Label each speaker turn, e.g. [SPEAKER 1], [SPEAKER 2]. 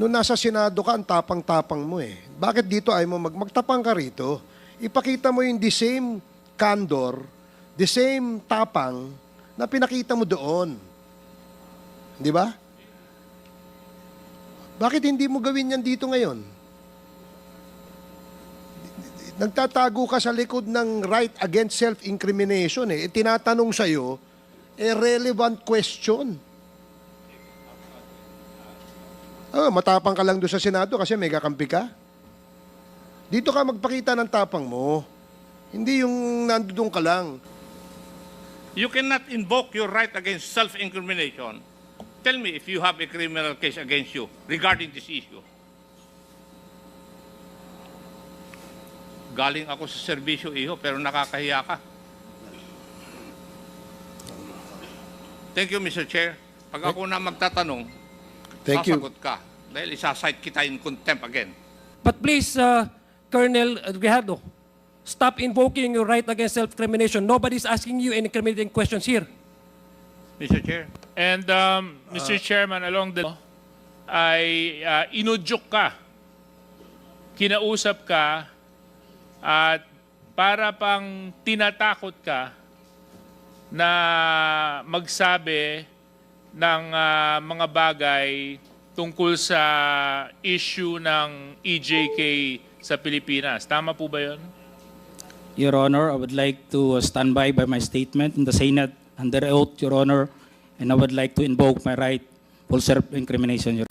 [SPEAKER 1] Nung nasa Senado ka, ang tapang-tapang mo eh. Bakit dito ay mo mag magtapang ka rito? Ipakita mo yung the same candor, the same tapang na pinakita mo doon. Di ba? Bakit hindi mo gawin yan dito ngayon? Nagtatago ka sa likod ng right against self-incrimination eh. Tinatanong sa'yo, a relevant question. Oh, matapang ka lang doon sa Senado kasi may kakampi ka. Dito ka magpakita ng tapang mo. Hindi yung nandoon ka lang.
[SPEAKER 2] You cannot invoke your right against self-incrimination. Tell me if you have a criminal case against you regarding this issue. Galing ako sa serbisyo, iho, pero nakakahiya ka. Thank you, Mr. Chair. Pag ako na magtatanong,
[SPEAKER 1] Thank you.
[SPEAKER 2] sasagot ka. Dahil isasite kita in contempt again.
[SPEAKER 3] But please, uh, Colonel Grijaldo, stop invoking your right against self-incrimination. Nobody's asking you any incriminating questions here.
[SPEAKER 2] Mr. Chair.
[SPEAKER 4] And um, Mr. Chairman, along the ay uh, inudyok ka, kinausap ka, at para pang tinatakot ka na magsabi ng ah, mga bagay tungkol sa issue ng EJK sa Pilipinas. Tama po ba yun?
[SPEAKER 5] Your Honor, I would like to stand by by my statement in the Senate under oath, Your Honor, and I would like to invoke my right for self-incrimination, Your